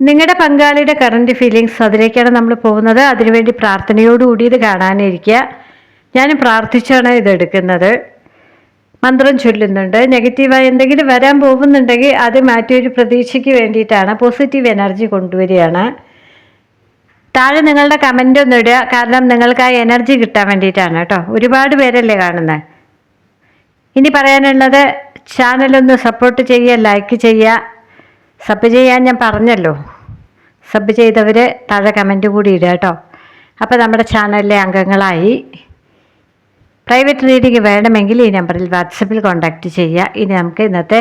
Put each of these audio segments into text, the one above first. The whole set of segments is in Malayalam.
നിങ്ങളുടെ പങ്കാളിയുടെ കറണ്ട് ഫീലിങ്സ് അതിലേക്കാണ് നമ്മൾ പോകുന്നത്. അതിനുവേണ്ടി പ്രാർത്ഥനയോടുകൂടി ഇത് കാണാനിരിക്കുക ഞാൻ പ്രാർത്ഥിച്ചാണ് ഇത് എടുക്കുന്നത്. മന്ത്രം ചൊല്ലുന്നുണ്ട്. നെഗറ്റീവായി എന്തെങ്കിലും വരാൻ പോകുന്നുണ്ടെങ്കിൽ അത് മാറ്റി ഒരു പ്രതീക്ഷയ്ക്ക് വേണ്ടിയിട്ടാണ്. പോസിറ്റീവ് എനർജി കൊണ്ടുവരികയാണ്. താഴെ നിങ്ങളുടെ കമന്റ് ഒന്ന് ഇടുക. കാരണം നിങ്ങൾക്ക് ആ എനർജി കിട്ടാൻ വേണ്ടിയിട്ടാണ് കേട്ടോ. ഒരുപാട് പേരല്ലേ കാണുന്നത് ഇനി പറയാനുള്ളത് ചാനലൊന്ന് സപ്പോർട്ട് ചെയ്യുക ലൈക്ക് ചെയ്യുക. സബ് ചെയ്യാൻ ഞാൻ പറഞ്ഞല്ലോ. സബ് ചെയ്തവർ താഴെ കമന്റ് കൂടി ഇടുക കേട്ടോ. അപ്പോൾ നമ്മുടെ ചാനലിലെ അംഗങ്ങളായി പ്രൈവറ്റ് റീഡിംഗ് വേണമെങ്കിൽ ഈ നമ്പറിൽ വാട്സപ്പിൽ കോൺടാക്റ്റ് ചെയ്യുക. ഇനി നമുക്ക് ഇന്നത്തെ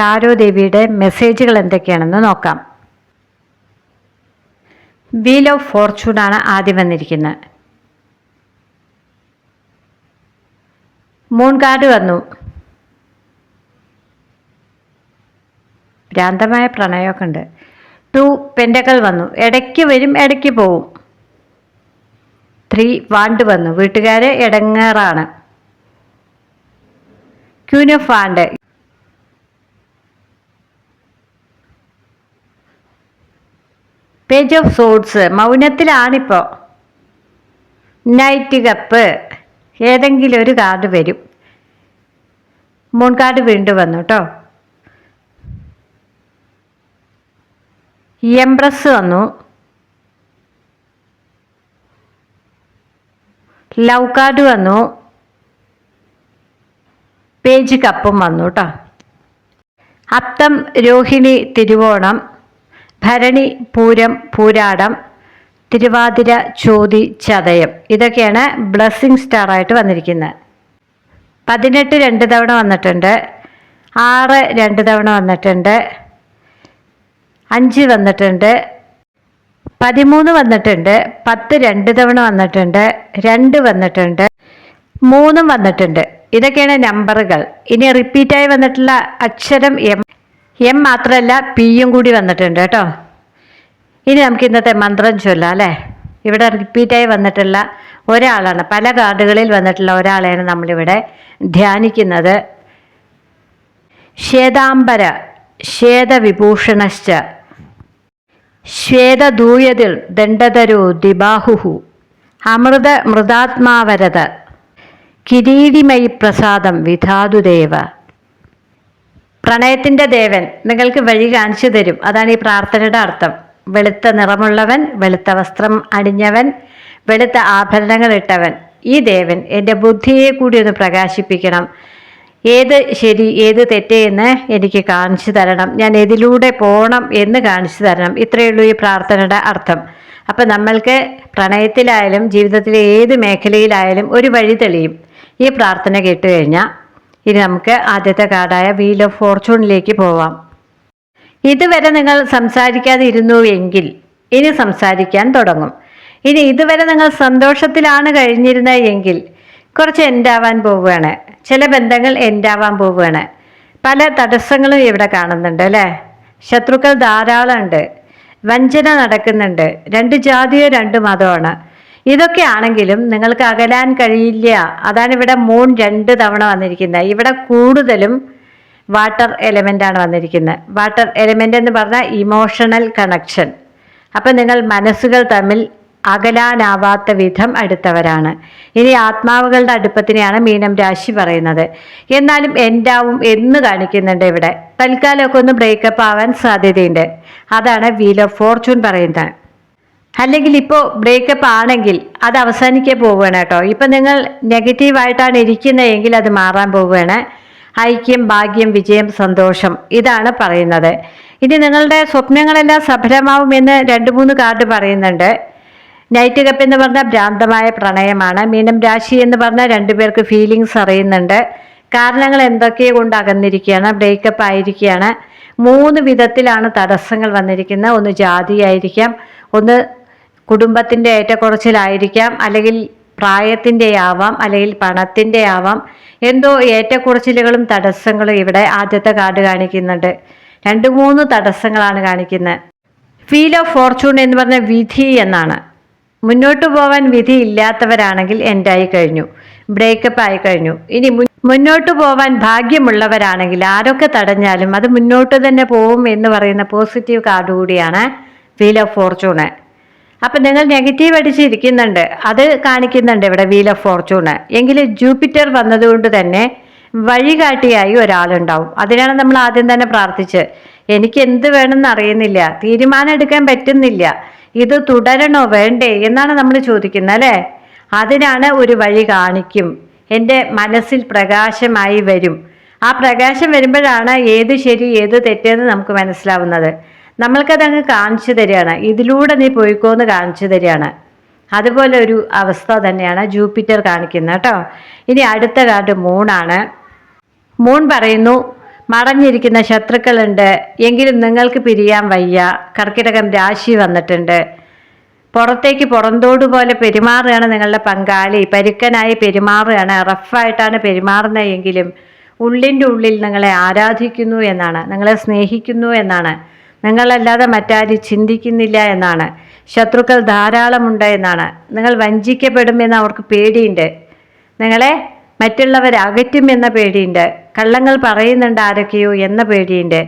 ടാരോ ദേവിയുടെ മെസ്സേജുകൾ എന്തൊക്കെയാണെന്ന് നോക്കാം. വീൽ ഓഫ് ഫോർച്യൂൺ ആണ് ആദ്യം വന്നിരിക്കുന്നത്. മൂൺ കാർഡ് വന്നു. ഭ്രാന്തമായ പ്രണയമൊക്കെ ഉണ്ട് ടു പെൻഡകൾ വന്നു. ഇടയ്ക്ക് വരും ഇടയ്ക്ക് പോവും. ത്രീ വാണ്ട് വന്നു. വീട്ടുകാരെ ഇടങ്ങേറാണ്. Queen of wand page of swords മൗനത്തിലാണിപ്പോൾ knight cup ഏതെങ്കിലും ഒരു കാർഡ് വരും. മൂൺ കാർഡ് വീണ്ടും വന്നു കേട്ടോ എംബ്രസ് വന്നു. ലവ് കാർഡ് വന്നു. പേജ് കപ്പും വന്നു കേട്ടോ അത്തം രോഹിണി തിരുവോണം ഭരണി പൂരം പൂരാടം തിരുവാതിര ചോതി ചതയം. ഇതൊക്കെയാണ് ബ്ലസ്സിംഗ് സ്റ്റാർ ആയിട്ട് വന്നിരിക്കുന്നത് പതിനെട്ട് രണ്ട് തവണ വന്നിട്ടുണ്ട്. ആറ് രണ്ട് തവണ വന്നിട്ടുണ്ട്. അഞ്ച് വന്നിട്ടുണ്ട് പതിമൂന്ന് വന്നിട്ടുണ്ട് പത്ത് രണ്ട് തവണ വന്നിട്ടുണ്ട് രണ്ട് വന്നിട്ടുണ്ട് മൂന്നും വന്നിട്ടുണ്ട്. ഇതൊക്കെയാണ് നമ്പറുകൾ. ഇനി റിപ്പീറ്റായി വന്നിട്ടുള്ള അക്ഷരം എം എം മാത്രമല്ല പിയും കൂടി വന്നിട്ടുണ്ട് കേട്ടോ. ഇനി നമുക്ക് ഇന്നത്തെ മന്ത്രം ചൊല്ലാം അല്ലേ? ഇവിടെ റിപ്പീറ്റായി വന്നിട്ടുള്ള ഒരാളാണ്. പല കാർഡുകളിൽ വന്നിട്ടുള്ള ഒരാളെയാണ് നമ്മളിവിടെ ധ്യാനിക്കുന്നത്. ശ്വേതാംബര ശ്വേതവിഭൂഷണശ്ച. ശ്വേതദൂയതിൽ ദണ്ഡതരോ ദിബാഹുഹു. അമൃത മൃതാത്മാവരത. കിരീടിമയി പ്രസാദം വിധാതുദേവ പ്രണയത്തിന്റെ ദേവൻ നിങ്ങൾക്ക് വഴി കാണിച്ചു തരും. അതാണ് ഈ പ്രാർത്ഥനയുടെ അർത്ഥം. വെളുത്ത നിറമുള്ളവൻ വെളുത്ത വസ്ത്രം അണിഞ്ഞവൻ വെളുത്ത ആഭരണങ്ങൾ ഇട്ടവൻ. ഈ ദേവൻ എന്റെ ബുദ്ധിയെ കൂടി ഒന്ന് പ്രകാശിപ്പിക്കണം. ഏത് ശരി ഏത് തെറ്റ് എന്ന് എനിക്ക് കാണിച്ചു തരണം. ഞാൻ എതിലൂടെ പോകണം എന്ന് കാണിച്ചു തരണം. ഇത്രയേ ഉള്ളൂ ഈ പ്രാർത്ഥനയുടെ അർത്ഥം. അപ്പം നമ്മൾക്ക് പ്രണയത്തിലായാലും ജീവിതത്തിലെ ഏത് മേഖലയിലായാലും ഒരു വഴി തെളിയും. ഈ പ്രാർത്ഥന കേട്ട് കഴിഞ്ഞാൽ ഇനി നമുക്ക് ആദ്യത്തെ കാർഡായ വീൽ ഓഫ് ഫോർച്യൂണിലേക്ക് പോവാം. ഇതുവരെ നിങ്ങൾ സംസാരിക്കാതെ ഇരുന്നു എങ്കിൽ ഇനി സംസാരിക്കാൻ തുടങ്ങും. ഇനി ഇതുവരെ നിങ്ങൾ സന്തോഷത്തിലാണ് കഴിഞ്ഞിരുന്നത് എങ്കിൽ കുറച്ച് എൻഡാവാൻ പോവുകയാണ്. ചില ബന്ധങ്ങൾ എൻഡാവാൻ പോവുകയാണ്. പല തടസ്സങ്ങളും ഇവിടെ കാണുന്നുണ്ട് അല്ലേ? ശത്രുക്കൾ ധാരാളമുണ്ട്. വഞ്ചന നടക്കുന്നുണ്ട്. രണ്ട് ജാതിയോ രണ്ട് മതമാണ്. ഇതൊക്കെ ആണെങ്കിലും നിങ്ങൾക്ക് അകലാൻ കഴിയില്ല. അതാണ് ഇവിടെ മൂൺ രണ്ട് തവണ വന്നിരിക്കുന്നത്. ഇവിടെ കൂടുതലും വാട്ടർ എലമെന്റ് ആണ് വന്നിരിക്കുന്നത്. വാട്ടർ എലമെന്റ് എന്ന് പറഞ്ഞാൽ ഇമോഷണൽ കണക്ഷൻ അപ്പം നിങ്ങൾ മനസ്സുകൾ തമ്മിൽ അകലാനാവാത്ത വിധം അടുത്തവരാണ്. ഇനി ആത്മാവുകളുടെ അടുപ്പത്തിനെയാണ് മീനം രാശി പറയുന്നത്. എന്നാലും എൻഡാവും എന്ന് കാണിക്കുന്നുണ്ട് ഇവിടെ. തൽക്കാലമൊക്കെ ഒന്ന് ബ്രേക്കപ്പ് ആവാൻ സാധ്യതയുണ്ട്. അതാണ് വീൽ ഓഫ് ഫോർച്യൂൺ പറയുന്നത്. അല്ലെങ്കിൽ ഇപ്പോൾ ബ്രേക്കപ്പ് ആണെങ്കിൽ അത് അവസാനിക്കാൻ പോവുകയാണ് കേട്ടോ. ഇപ്പം നിങ്ങൾ നെഗറ്റീവായിട്ടാണ് ഇരിക്കുന്നതെങ്കിൽ അത് മാറാൻ പോവുകയാണ്. ഐക്യം ഭാഗ്യം വിജയം സന്തോഷം ഇതാണ് പറയുന്നത്. ഇനി നിങ്ങളുടെ സ്വപ്നങ്ങളെല്ലാം സഫലമാവുമെന്ന് രണ്ട് മൂന്ന് കാർഡ് പറയുന്നുണ്ട്. നൈറ്റ് കപ്പ് എന്ന് പറഞ്ഞാൽ ഭ്രാന്തമായ പ്രണയമാണ്. മീനം രാശി എന്ന് പറഞ്ഞാൽ രണ്ടുപേർക്ക് ഫീലിങ്സ് അറിയുന്നുണ്ട്. കാരണങ്ങൾ എന്തൊക്കെ കൊണ്ട് അകന്നിരിക്കുകയാണ്? ബ്രേക്കപ്പ് ആയിരിക്കുകയാണ്. മൂന്ന് വിധത്തിലാണ് തടസ്സങ്ങൾ വന്നിരിക്കുന്നത്. ഒന്ന് ജാതിയായിരിക്കാം. ഒന്ന് കുടുംബത്തിന്റെ ഏറ്റക്കുറച്ചിലായിരിക്കാം. അല്ലെങ്കിൽ പ്രായത്തിന്റെ ആവാം. അല്ലെങ്കിൽ പണത്തിന്റെ ആവാം. എന്തോ ഏറ്റക്കുറച്ചിലുകളും തടസ്സങ്ങളും ഇവിടെ ആദ്യത്തെ കാർഡ് കാണിക്കുന്നുണ്ട്. രണ്ട് മൂന്ന് തടസ്സങ്ങളാണ് കാണിക്കുന്നത്. ഫീൽ ഓഫ് ഫോർച്യൂൺ എന്ന് പറഞ്ഞ വിധി എന്നാണ്. മുന്നോട്ട് പോവാൻ വിധി ഇല്ലാത്തവരാണെങ്കിൽ എൻഡായി കഴിഞ്ഞു? ബ്രേക്കപ്പ് ആയി കഴിഞ്ഞു. ഇനി മുന്നോട്ടു പോവാൻ ഭാഗ്യമുള്ളവരാണെങ്കിൽ ആരൊക്കെ തടഞ്ഞാലും അത് മുന്നോട്ട് തന്നെ പോവും എന്ന് പറയുന്ന പോസിറ്റീവ് കാർഡ് കൂടിയാണ് വീൽ ഓഫ് ഫോർച്യൂണ് അപ്പം നിങ്ങൾ നെഗറ്റീവ് അടിച്ചിരിക്കുന്നുണ്ട്. അത് കാണിക്കുന്നുണ്ട് ഇവിടെ വീൽ ഓഫ് ഫോർച്യൂണ് എങ്കിലും ജൂപ്പിറ്റർ വന്നതുകൊണ്ട് തന്നെ വഴികാട്ടിയായി ഒരാളുണ്ടാവും. അതിനാണ് നമ്മൾ ആദ്യം തന്നെ പ്രാർത്ഥിച്ച് എനിക്ക് എന്ത് വേണമെന്ന് അറിയുന്നില്ല. തീരുമാനം എടുക്കാൻ പറ്റുന്നില്ല. ഇത് തുടരണോ വേണ്ടേ എന്നാണ് നമ്മൾ ചോദിക്കുന്നത് അല്ലേ? അതിനാണ് ഒരു വഴി കാണിക്കും. എന്റെ മനസ്സിൽ പ്രകാശമായി വരും. ആ പ്രകാശം വരുമ്പോഴാണ് ഏത് ശരി ഏത് തെറ്റെന്ന് നമുക്ക് മനസ്സിലാവുന്നത്. നമ്മൾക്കതങ്ങ് കാണിച്ചു തരികയാണ്. ഇതിലൂടെ നീ പോയിക്കോന്ന് കാണിച്ചു തരികയാണ്. അതുപോലെ ഒരു അവസ്ഥ തന്നെയാണ് ജൂപ്പിറ്റർ കാണിക്കുന്നത് കേട്ടോ? ഇനി അടുത്ത കാർഡ് മൂണാണ്. മൂൺ പറയുന്നു മറഞ്ഞിരിക്കുന്ന ശത്രുക്കളുണ്ട്. എങ്കിലും നിങ്ങൾക്ക് പിരിയാൻ വയ്യ. കർക്കിടകം രാശി വന്നിട്ടുണ്ട്. പുറത്തേക്ക് പുറന്തോട് പോലെ പെരുമാറുകയാണ് നിങ്ങളുടെ പങ്കാളി. പരുക്കനായി പെരുമാറുകയാണ്. റഫായിട്ടാണ് പെരുമാറുന്നതെങ്കിലും ഉള്ളിന്റെ ഉള്ളിൽ നിങ്ങളെ ആരാധിക്കുന്നു എന്നാണ്. നിങ്ങളെ സ്നേഹിക്കുന്നു എന്നാണ്. നിങ്ങളല്ലാതെ മറ്റാരും ചിന്തിക്കുന്നില്ല എന്നാണ്. ശത്രുക്കൾ ധാരാളമുണ്ട് എന്നാണ്. നിങ്ങൾ വഞ്ചിക്കപ്പെടുമെന്ന് അവർക്ക് പേടിയുണ്ട്. നിങ്ങളെ മറ്റുള്ളവർ അകറ്റും എന്ന പേടിയുണ്ട്. കള്ളങ്ങൾ പറയുന്നുണ്ട് ആരൊക്കെയോ എന്ന പേടിയുണ്ട്.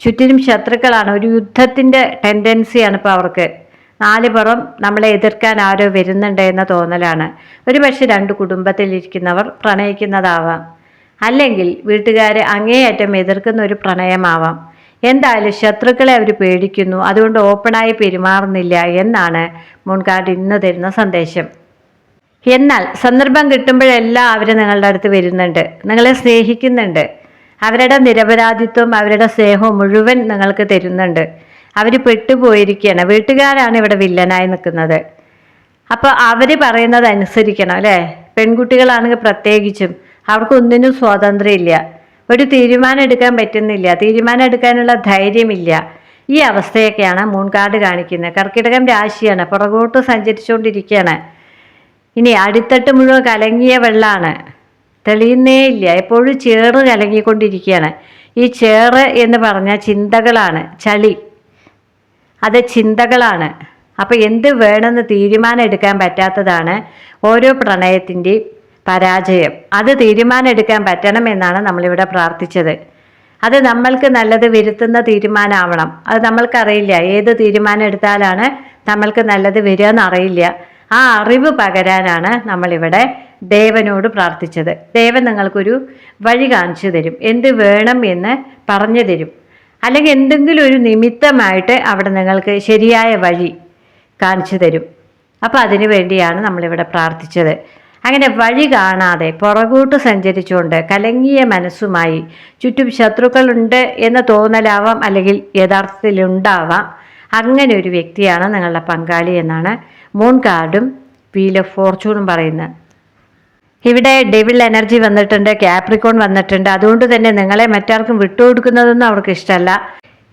ചുറ്റിനും ശത്രുക്കളാണ്. ഒരു യുദ്ധത്തിന്റെ ടെൻഡൻസിയാണ് ഇപ്പോൾ അവർക്ക്. നാല് പുറം നമ്മളെ എതിർക്കാൻ ആരോ വരുന്നുണ്ട് എന്ന തോന്നലാണ്. ഒരു പക്ഷെ രണ്ട് കുടുംബത്തിലിരിക്കുന്നവർ പ്രണയിക്കുന്നതാവാം. അല്ലെങ്കിൽ വീട്ടുകാരെ അങ്ങേയറ്റം എതിർക്കുന്ന ഒരു പ്രണയമാവാം. എന്തായാലും ശത്രുക്കളെ അവർ പേടിക്കുന്നു. അതുകൊണ്ട് ഓപ്പണായി പെരുമാറുന്നില്ല എന്നാണ് മുൻകാർഡ് ഇന്ന് തരുന്ന സന്ദേശം. എന്നാൽ സന്ദർഭം കിട്ടുമ്പോഴെല്ലാം അവർ നിങ്ങളുടെ അടുത്ത് വരുന്നുണ്ട്. നിങ്ങളെ സ്നേഹിക്കുന്നുണ്ട്. അവരുടെ നിരപരാധിത്വം അവരുടെ സ്നേഹവും മുഴുവൻ നിങ്ങൾക്ക് തരുന്നുണ്ട്. അവർ പെട്ടുപോയിരിക്കുകയാണ് വീട്ടുകാരാണ് ഇവിടെ വില്ലനായി നിൽക്കുന്നത്. അപ്പോൾ അവർ പറയുന്നത് അനുസരിക്കണം അല്ലേ? പെൺകുട്ടികളാണെങ്കിൽ പ്രത്യേകിച്ചും അവർക്ക് ഒന്നിനും സ്വാതന്ത്ര്യമില്ല. ഒരു തീരുമാനം എടുക്കാൻ പറ്റുന്നില്ല. തീരുമാനം എടുക്കാനുള്ള ധൈര്യമില്ല. ഈ അവസ്ഥയൊക്കെയാണ് മൂൺ കാർഡ് കാണിക്കുന്നത്. കർക്കിടകം രാശിയാണ്. പുറകോട്ട് സഞ്ചരിച്ചുകൊണ്ടിരിക്കുകയാണ്. ഇനി അടിത്തട്ട് മുഴുവൻ കലങ്ങിയ വെള്ളമാണ് തെളിയുന്നേ ഇല്ല. എപ്പോഴും ചേറ് കലങ്ങിക്കൊണ്ടിരിക്കുകയാണ് ഈ ചേറ് എന്ന് പറഞ്ഞാൽ ചിന്തകളാണ്. ചളി. അത് ചിന്തകളാണ്. അപ്പോൾ എന്ത് വേണമെന്ന് തീരുമാനം എടുക്കാൻ പറ്റാത്തതാണ് ഓരോ പ്രണയത്തിന്റെയും പരാജയം. അത് തീരുമാനം എടുക്കാൻ പറ്റണം എന്നാണ് നമ്മളിവിടെ പ്രാർത്ഥിച്ചത്. അത് നമ്മൾക്ക് നല്ലത് വരുത്തുന്ന തീരുമാനമാവണം. അത് നമ്മൾക്കറിയില്ല. ഏത് തീരുമാനം എടുത്താലാണ് നമ്മൾക്ക് നല്ലത് വരിക എന്നറിയില്ല. ആ അറിവ് പകരാനാണ് നമ്മളിവിടെ ദേവനോട് പ്രാർത്ഥിച്ചത്. ദേവൻ നിങ്ങൾക്കൊരു വഴി കാണിച്ചു തരും. എന്ത് വേണം എന്ന് പറഞ്ഞു തരും. അല്ലെങ്കിൽ എന്തെങ്കിലും ഒരു നിമിത്തമായിട്ട് അവിടെ നിങ്ങൾക്ക് ശരിയായ വഴി കാണിച്ചു തരും. അപ്പോൾ അതിനു വേണ്ടിയാണ് നമ്മളിവിടെ പ്രാർത്ഥിച്ചത്. അങ്ങനെ വഴി കാണാതെ പുറകോട്ട് സഞ്ചരിച്ചുകൊണ്ട് കലങ്ങിയ മനസ്സുമായി ചുറ്റും ശത്രുക്കളുണ്ട് എന്ന് തോന്നലാവാം അല്ലെങ്കിൽ യഥാർത്ഥത്തിലുണ്ടാവാം. അങ്ങനെ ഒരു വ്യക്തിയാണ് നിങ്ങളുടെ പങ്കാളി എന്നാണ് മൂൺ കാർഡും വീൽ ഓഫ് ഫോർച്യൂണും പറയുന്നത് ഇവിടെ ഡെവിൾ എനർജി വന്നിട്ടുണ്ട് ക്യാപ്രിക്കോൺ വന്നിട്ടുണ്ട്. അതുകൊണ്ട് തന്നെ നിങ്ങളെ മറ്റാർക്കും വിട്ടുകൊടുക്കുന്നതൊന്നും അവർക്ക് ഇഷ്ടമല്ല.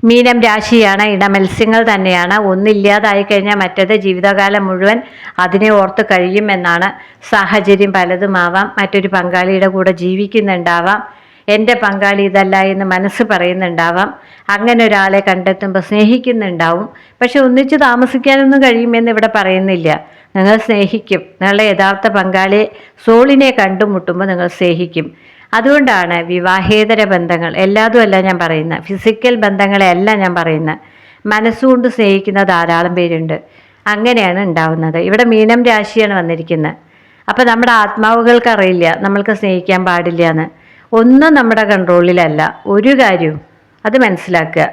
മീനം രാശിയാണ് ഇടമത്സ്യങ്ങൾ തന്നെയാണ്. ഒന്നില്ലാതായി കഴിഞ്ഞാൽ മറ്റേത് ജീവിതകാലം മുഴുവൻ അതിനെ ഓർത്ത് കഴിയുമെന്നാണ് സാഹചര്യം. പലതുമാവാം മറ്റൊരു പങ്കാളിയുടെ കൂടെ ജീവിക്കുന്നുണ്ടാവാം. എന്റെ പങ്കാളി ഇതല്ല എന്ന് മനസ്സ് പറയുന്നുണ്ടാവാം. അങ്ങനെ ഒരാളെ കണ്ടെത്തുമ്പോൾ സ്നേഹിക്കുന്നുണ്ടാവും. പക്ഷെ ഒന്നിച്ച് താമസിക്കാനൊന്നും കഴിയുമെന്ന് ഇവിടെ പറയുന്നില്ല. നിങ്ങൾ സ്നേഹിക്കും. നിങ്ങളുടെ യഥാർത്ഥ പങ്കാളിയെ സോളിനെ കണ്ടുമുട്ടുമ്പോൾ നിങ്ങൾ സ്നേഹിക്കും. അതുകൊണ്ടാണ് വിവാഹേതര ബന്ധങ്ങൾ എല്ലാതും അല്ല ഞാൻ പറയുന്നത് ഫിസിക്കൽ ബന്ധങ്ങളെ ബന്ധങ്ങളെയല്ല ഞാൻ പറയുന്നത് മനസ്സുകൊണ്ട് സ്നേഹിക്കുന്ന ധാരാളം പേരുണ്ട്. അങ്ങനെയാണ് ഉണ്ടാവുന്നത്. ഇവിടെ മീനം രാശിയാണ് വന്നിരിക്കുന്നത്. അപ്പോൾ നമ്മുടെ ആത്മാവുകൾക്കറിയില്ല നമ്മൾക്ക് സ്നേഹിക്കാൻ പാടില്ല എന്ന്. ഒന്നും നമ്മുടെ കൺട്രോളിലല്ല ഒരു കാര്യവും അത് മനസ്സിലാക്കുക.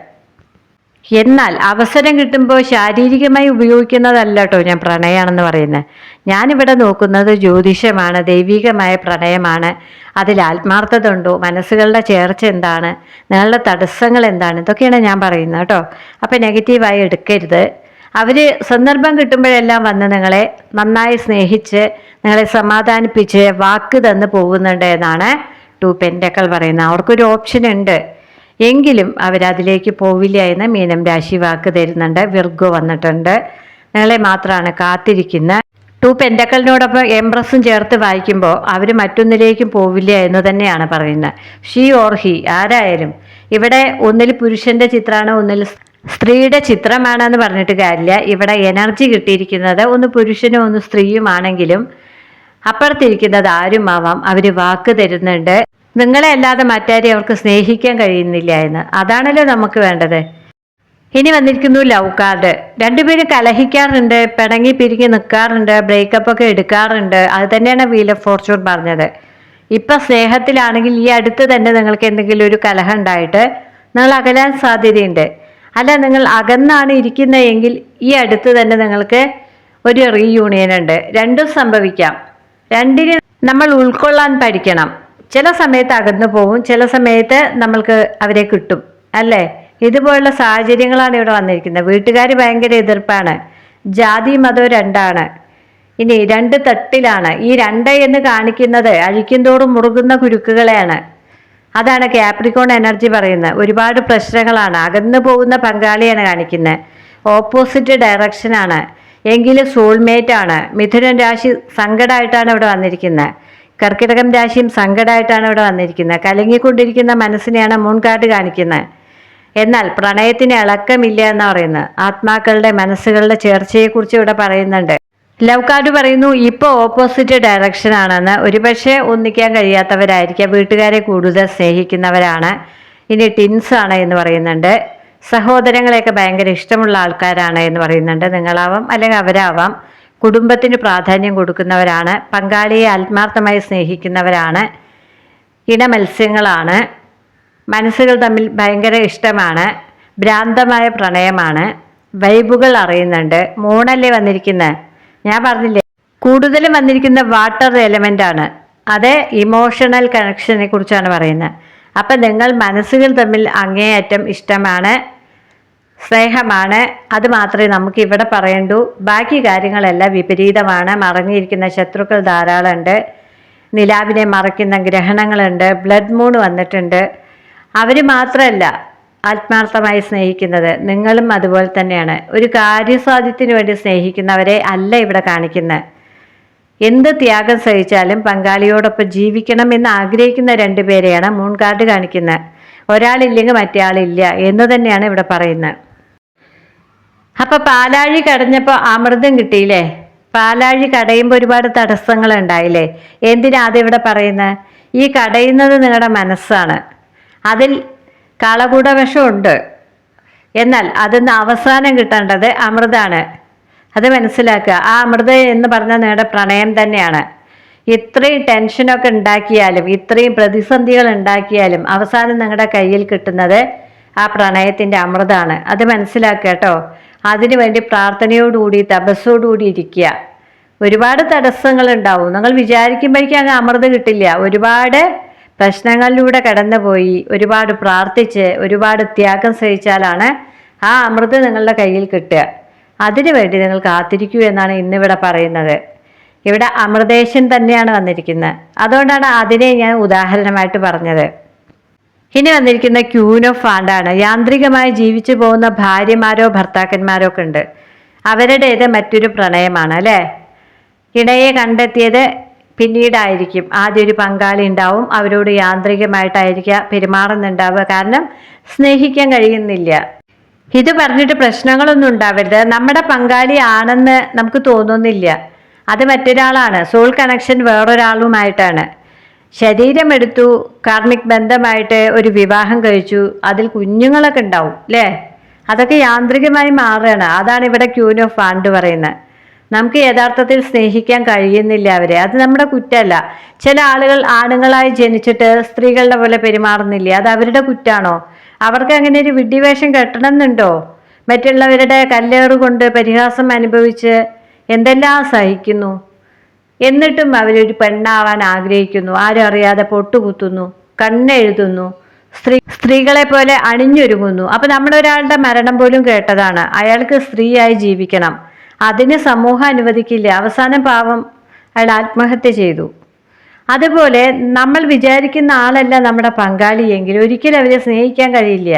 എന്നാൽ അവസരം കിട്ടുമ്പോൾ ശാരീരികമായി ഉപയോഗിക്കുന്നതല്ല കേട്ടോ ഞാൻ പ്രണയമാണെന്ന് പറയുന്നത്. ഞാനിവിടെ നോക്കുന്നത് ജ്യോതിഷമാണ് ദൈവികമായ പ്രണയമാണ്. അതിൽ ആത്മാർത്ഥത ഉണ്ടോ? മനസ്സുകളുടെ ചേർച്ച എന്താണ്? നിങ്ങളുടെ തടസ്സങ്ങൾ എന്താണ്? ഇതൊക്കെയാണ് ഞാൻ പറയുന്നത് കേട്ടോ. അപ്പം നെഗറ്റീവായി എടുക്കരുത്. അവർ സന്ദർഭം കിട്ടുമ്പോഴെല്ലാം വന്ന് നിങ്ങളെ നന്നായി സ്നേഹിച്ച് നിങ്ങളെ സമാധാനിപ്പിച്ച് വാക്ക് തന്ന് പോകുന്നുണ്ട് എന്നാണ് ടു പെൻഡക്കൾ പറയുന്ന അവർക്കൊരു ഓപ്ഷൻ ഉണ്ട്. എങ്കിലും അവരതിലേക്ക് പോവില്ല എന്ന് മീനം രാശി വാക്ക് തരുന്നുണ്ട്. വിർഗോ വന്നിട്ടുണ്ട്. നിങ്ങളെ മാത്രമാണ് കാത്തിരിക്കുന്ന. ടു പെൻഡക്കളിനോടൊപ്പം എംപ്രസും ചേർത്ത് വായിക്കുമ്പോൾ അവർ മറ്റൊന്നിലേക്കും പോവില്ല എന്ന് തന്നെയാണ് പറയുന്നത്. ഷീ ഓർ ഹി ആരായാലും. ഇവിടെ ഒന്നിൽ പുരുഷന്റെ ചിത്രമാണ് ഒന്നിൽ സ്ത്രീയുടെ ചിത്രമാണെന്ന് പറഞ്ഞിട്ട് കാര്യമില്ല. ഇവിടെ എനർജി കിട്ടിയിരിക്കുന്നത് ഒന്ന് പുരുഷനും ഒന്ന് സ്ത്രീയുമാണെങ്കിലും അപ്പുറത്തിരിക്കുന്നത് ആരുമാവാം? അവർ വാക്ക് തരുന്നുണ്ട്. നിങ്ങളെ അല്ലാതെ മറ്റാരെയും അവർക്ക് സ്നേഹിക്കാൻ കഴിയുന്നില്ല എന്ന്. അതാണല്ലോ നമുക്ക് വേണ്ടത്. ഇനി വന്നിരിക്കുന്നു ലവ് കാർഡ് രണ്ടുപേരും കലഹിക്കാറുണ്ട് പിണങ്ങി പിരിങ്ങി നിൽക്കാറുണ്ട് ബ്രേക്കപ്പ് ഒക്കെ എടുക്കാറുണ്ട്. അത് തന്നെയാണ് വീൽ ഓഫ് ഫോർച്യൂൺ പറഞ്ഞത്. ഇപ്പൊ സ്നേഹത്തിലാണെങ്കിൽ ഈ അടുത്ത് തന്നെ നിങ്ങൾക്ക് എന്തെങ്കിലും ഒരു കലഹം ഉണ്ടായിട്ട് നിങ്ങൾ അകലാൻ സാധ്യതയുണ്ട്. അല്ല നിങ്ങൾ അകന്നാണ് ഇരിക്കുന്നതെങ്കിൽ ഈ അടുത്ത് തന്നെ നിങ്ങൾക്ക് ഒരു റീയൂണിയൻ ഉണ്ട്. രണ്ടും സംഭവിക്കാം. രണ്ടിനും നമ്മൾ ഉൾക്കൊള്ളാൻ പഠിക്കണം. ചില സമയത്ത് അകന്നു പോകും ചില സമയത്ത് നമ്മൾക്ക് അവരെ കിട്ടും അല്ലേ? ഇതുപോലുള്ള സാഹചര്യങ്ങളാണ് ഇവിടെ വന്നിരിക്കുന്നത്. വീട്ടുകാർ ഭയങ്കര എതിർപ്പാണ്. ജാതി മതവും രണ്ടാണ്. ഇനി രണ്ട് തട്ടിലാണ്. ഈ രണ്ട് എന്ന് കാണിക്കുന്നത് അഴിക്കുന്തോറും മുറുകുന്ന കുരുക്കുകളെയാണ്. അതാണ് കാപ്രിക്കോൺ എനർജി പറയുന്നത്. ഒരുപാട് പ്രശ്നങ്ങളാണ്. അകന്നു പോകുന്ന പങ്കാളിയാണ് കാണിക്കുന്നത്. ഓപ്പോസിറ്റ് ഡയറക്ഷനാണ് എങ്കിലും സോൾമേറ്റ് ആണ്. മിഥുനൻ രാശി സങ്കടമായിട്ടാണ് ഇവിടെ വന്നിരിക്കുന്നത്. കർക്കിടകം രാശിയും സങ്കടമായിട്ടാണ് ഇവിടെ വന്നിരിക്കുന്നത്. കലങ്ങിക്കൊണ്ടിരിക്കുന്ന മനസ്സിനെയാണ് മുൻകാട്ട് കാണിക്കുന്നത്. എന്നാൽ പ്രണയത്തിന് ഇളക്കമില്ല എന്ന് പറയുന്നത് ആത്മാക്കളുടെ മനസ്സുകളുടെ ചേർച്ചയെക്കുറിച്ച് ഇവിടെ പറയുന്നുണ്ട്. ലവ് കാർഡ് പറയുന്നു ഇപ്പോൾ ഓപ്പോസിറ്റ് ഡയറക്ഷൻ ആണെന്ന്. ഒരുപക്ഷെ ഒന്നിക്കാൻ കഴിയാത്തവരായിരിക്കാം. വീട്ടുകാരെ കൂടുതൽ സ്നേഹിക്കുന്നവരാണ്. ഇനി ടിൻസ് ആണ് എന്ന് പറയുന്നുണ്ട്. സഹോദരങ്ങളെയൊക്കെ ഭയങ്കര ഇഷ്ടമുള്ള ആൾക്കാരാണ് എന്ന് പറയുന്നുണ്ട്. നിങ്ങളാവാം അല്ലെങ്കിൽ അവരാവാം. കുടുംബത്തിന് പ്രാധാന്യം കൊടുക്കുന്നവരാണ്. പങ്കാളിയെ ആത്മാർത്ഥമായി സ്നേഹിക്കുന്നവരാണ്. ഇണമത്സ്യങ്ങളാണ്. മനസ്സുകൾ തമ്മിൽ ഭയങ്കര ഇഷ്ടമാണ്. ഭ്രാന്തമായ പ്രണയമാണ്. വൈബുകൾ അറിയുന്നുണ്ട്. മൂണല്ലേ വന്നിരിക്കുന്നത് ഞാൻ പറഞ്ഞില്ലേ? കൂടുതലും വന്നിരിക്കുന്ന വാട്ടർ എലമെന്റ് ആണ്. അത് ഇമോഷണൽ കണക്ഷനെ കുറിച്ചാണ് പറയുന്നത് അപ്പം നിങ്ങൾ മനസ്സുകൾ തമ്മിൽ അങ്ങേയറ്റം ഇഷ്ടമാണ്. സ്നേഹമാണ്. അത് മാത്രമേ നമുക്ക് ഇവിടെ പറയണ്ടൂ. ബാക്കി കാര്യങ്ങളെല്ലാം വിപരീതമാണ്. മറഞ്ഞിരിക്കുന്ന ശത്രുക്കൾ ധാരാളമുണ്ട്. നിലാവിനെ മറയ്ക്കുന്ന ഗ്രഹണങ്ങളുണ്ട്. ബ്ലഡ് മൂൺ വന്നിട്ടുണ്ട്. അവർ മാത്രമല്ല ആത്മാർത്ഥമായി സ്നേഹിക്കുന്നത്. നിങ്ങളും അതുപോലെ തന്നെയാണ്. ഒരു കാര്യസാധ്യത്തിന് വേണ്ടി സ്നേഹിക്കുന്നവരെ അല്ല ഇവിടെ കാണിക്കുന്നത്. എന്ത് ത്യാഗം സഹിച്ചാലും പങ്കാളിയോടൊപ്പം ജീവിക്കണം എന്ന് ആഗ്രഹിക്കുന്ന രണ്ടുപേരെയാണ് മൂൺ കാർഡ് കാണിക്കുന്നത്. ഒരാളില്ലെങ്കിൽ മറ്റേ ആളില്ല എന്ന് തന്നെയാണ് ഇവിടെ പറയുന്നത്. അപ്പൊ പാലാഴി കടഞ്ഞപ്പോൾ അമൃതം കിട്ടിയില്ലേ? പാലാഴി കടയുമ്പോൾ ഒരുപാട് തടസ്സങ്ങൾ ഉണ്ടായില്ലേ എന്തിനാ അതിവിടെ പറയുന്നത് ഈ കടയുന്നത് നിങ്ങളുടെ മനസ്സാണ്. അതിൽ കളകൂടവശമുണ്ട് എന്നാൽ അതിന്ന് അവസാനം കിട്ടേണ്ടത് അമൃതാണ്. അത് മനസ്സിലാക്കുക. ആ അമൃത എന്ന് പറഞ്ഞാൽ നിങ്ങളുടെ പ്രണയം തന്നെയാണ്. ഇത്രയും ടെൻഷനൊക്കെ ഉണ്ടാക്കിയാലും ഇത്രയും പ്രതിസന്ധികൾ ഉണ്ടാക്കിയാലും അവസാനം നിങ്ങളുടെ കയ്യിൽ കിട്ടുന്നത് ആ പ്രണയത്തിന്റെ അമൃതാണ്. അത് മനസ്സിലാക്കുക കേട്ടോ. അതിനുവേണ്ടി പ്രാർത്ഥനയോടുകൂടി തപസ്സോടുകൂടി ഇരിക്കുക. ഒരുപാട് തടസ്സങ്ങൾ ഉണ്ടാവും നിങ്ങൾ വിചാരിക്കുമ്പോഴേക്കും അങ്ങ് അമൃത് കിട്ടില്ല. ഒരുപാട് പ്രശ്നങ്ങളിലൂടെ കടന്നുപോയി ഒരുപാട് പ്രാർത്ഥിച്ച് ഒരുപാട് ത്യാഗം സഹിച്ചാലാണ് ആ അമൃത് നിങ്ങളുടെ കയ്യിൽ കിട്ടുക. അതിനുവേണ്ടി നിങ്ങൾ കാത്തിരിക്കൂ എന്നാണ് ഇന്നിവിടെ പറയുന്നത്. ഇവിടെ അമൃതേശൻ തന്നെയാണ് വന്നിരിക്കുന്നത്. അതുകൊണ്ടാണ് അതിനെ ഞാൻ ഉദാഹരണമായിട്ട് പറഞ്ഞത്. ഇനി വന്നിരിക്കുന്ന ക്യൂൻ ഓഫ് ഫാണ്ടാണ്. യാന്ത്രികമായി ജീവിച്ചു പോകുന്ന ഭാര്യമാരോ ഭർത്താക്കന്മാരോ ഒക്കെ ഉണ്ട്. അവരുടേത് മറ്റൊരു പ്രണയമാണ് അല്ലേ? ഇണയെ കണ്ടെത്തിയത് പിന്നീടായിരിക്കും. ആദ്യം ഒരു പങ്കാളി ഉണ്ടാവും അവരോട് യാന്ത്രികമായിട്ടായിരിക്കുക പെരുമാറുന്നുണ്ടാവുക കാരണം സ്നേഹിക്കാൻ കഴിയുന്നില്ല. ഇത് പറഞ്ഞിട്ട് പ്രശ്നങ്ങളൊന്നും ഉണ്ടാവരുത്. നമ്മുടെ പങ്കാളി ആണെന്ന് നമുക്ക് തോന്നുന്നില്ല. അത് മറ്റൊരാളാണ്. സോൾ കണക്ഷൻ വേറൊരാളുമായിട്ടാണ്. ശരീരമെടുത്തു കാർമിക് ബന്ധമായിട്ട് ഒരു വിവാഹം കഴിച്ചു അതിൽ കുഞ്ഞുങ്ങളൊക്കെ ഉണ്ടാവും അല്ലേ അതൊക്കെ യാന്ത്രികമായി മാറുകയാണ്. അതാണ് ഇവിടെ ക്യൂൻ ഓഫ് പറയുന്നത്. നമുക്ക് യഥാർത്ഥത്തിൽ സ്നേഹിക്കാൻ കഴിയുന്നില്ല അവരെ. അത് നമ്മുടെ കുറ്റമല്ല. ചില ആളുകൾ ആണുങ്ങളായി ജനിച്ചിട്ട് സ്ത്രീകളുടെ പോലെ പെരുമാറുന്നില്ല? അത് അവരുടെ കുറ്റാണോ? അവർക്ക് അങ്ങനെ ഒരു വിഡ്ഢിവേഷം കെട്ടണമെന്നുണ്ടോ? മറ്റുള്ളവരുടെ കല്ലേറ് കൊണ്ട് പരിഹാസം അനുഭവിച്ച് എന്തെല്ലാം സഹിക്കുന്നു? എന്നിട്ടും അവരൊരു പെണ്ണാവാൻ ആഗ്രഹിക്കുന്നു. ആരും അറിയാതെ പൊട്ടുകുത്തുന്നു കണ്ണെഴുതുന്നു സ്ത്രീ സ്ത്രീകളെ പോലെ അണിഞ്ഞൊരുങ്ങുന്നു. അപ്പൊ നമ്മളൊരാളുടെ മരണം പോലും കേട്ടതാണ്. അയാൾക്ക് സ്ത്രീയായി ജീവിക്കണം. അതിന് സമൂഹം അനുവദിക്കില്ല. അവസാനം പാവം അയാൾ ആത്മഹത്യ ചെയ്തു. അതുപോലെ നമ്മൾ വിചാരിക്കുന്ന ആളല്ല നമ്മുടെ പങ്കാളിയെങ്കിൽ ഒരിക്കലും അവരെ സ്നേഹിക്കാൻ കഴിയില്ല.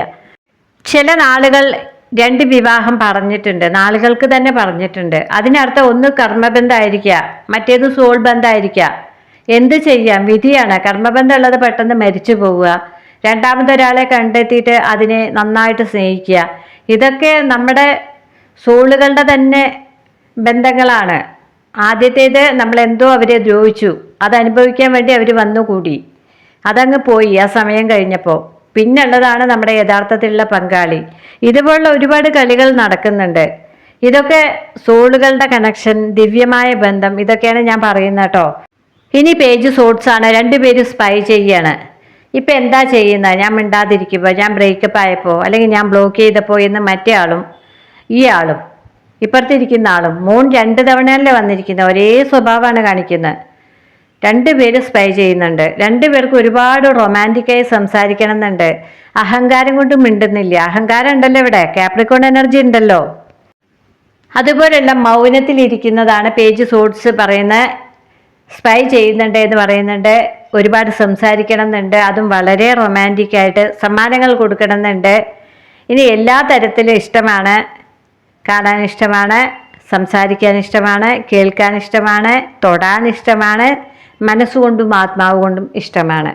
ചില നാളുകൾ രണ്ട് വിവാഹം പറഞ്ഞിട്ടുണ്ട്. നാളുകൾക്ക് തന്നെ പറഞ്ഞിട്ടുണ്ട്. അതിനർത്ഥം ഒന്ന് കർമ്മബന്ധമായിരിക്കുക മറ്റേത് സോൾ ബന്ധമായിരിക്കുക എന്ത് ചെയ്യാം? വിധിയാണ്. കർമ്മബന്ധം ഉള്ളത് പെട്ടെന്ന് മരിച്ചു പോവുക. രണ്ടാമതൊരാളെ കണ്ടെത്തിയിട്ട് അതിനെ നന്നായിട്ട് സ്നേഹിക്കുക. ഇതൊക്കെ നമ്മുടെ സോളുകളുടെ തന്നെ ബന്ധങ്ങളാണ്. ആദ്യത്തേത് നമ്മൾ എന്തോ അവരെ ദ്രോഹിച്ചു. അത് അനുഭവിക്കാൻ വേണ്ടി അവർ വന്നുകൂടി. അതങ്ങ് പോയി ആ സമയം കഴിഞ്ഞപ്പോൾ. പിന്നുള്ളതാണ് നമ്മുടെ യഥാർത്ഥത്തിലുള്ള പങ്കാളി. ഇതുപോലുള്ള ഒരുപാട് കളികൾ നടക്കുന്നുണ്ട്. ഇതൊക്കെ സോളുകളുടെ കണക്ഷൻ ദിവ്യമായ ബന്ധം ഇതൊക്കെയാണ് ഞാൻ പറയുന്നത് കേട്ടോ. ഇനി പേജ് സോട്ട്സ് ആണ്. രണ്ടുപേരും സ്പൈ ചെയ്യാണ്. ഇപ്പം എന്താ ചെയ്യുന്നത്? ഞാൻ മിണ്ടാതിരിക്കുമ്പോൾ ഞാൻ ബ്രേക്കപ്പ് ആയപ്പോൾ അല്ലെങ്കിൽ ഞാൻ ബ്ലോക്ക് ചെയ്തപ്പോൾ എന്ന് മറ്റേ ആളും ഈ ആളും ഇപ്പുറത്തിരിക്കുന്ന ആളും മൂൺ രണ്ട് തവണയല്ലേ വന്നിരിക്കുന്നത്? ഒരേ സ്വഭാവമാണ് കാണിക്കുന്നത്. രണ്ടുപേരും സ്പൈ ചെയ്യുന്നുണ്ട്. രണ്ടുപേർക്കും ഒരുപാട് റൊമാന്റിക്കായി സംസാരിക്കണം എന്നുണ്ട് അഹങ്കാരം കൊണ്ട് മിണ്ടുന്നില്ല. അഹങ്കാരം ഉണ്ടല്ലോ ഇവിടെ. കാപ്രിക്കോൺ എനർജി ഉണ്ടല്ലോ. മൗനത്തിൽ മൗനത്തിലിരിക്കുന്നതാണ് പേജ് സോട്സ് പറയുന്ന സ്പൈ ചെയ്യുന്നുണ്ട് എന്ന് പറയുന്നുണ്ട്. ഒരുപാട് സംസാരിക്കണം എന്നുണ്ട് അതും വളരെ റൊമാന്റിക്കായിട്ട് സമ്മാനങ്ങൾ കൊടുക്കണം എന്നുണ്ട് ഇനി എല്ലാ തരത്തിലും ഇഷ്ടമാണ്. കാണാൻ ഇഷ്ടമാണ്. സംസാരിക്കാൻ ഇഷ്ടമാണ്. കേൾക്കാൻ ഇഷ്ടമാണ്. തൊടാൻ ഇഷ്ടമാണ്. മനസ്സുകൊണ്ടും ആത്മാവ് കൊണ്ടും ഇഷ്ടമാണ്.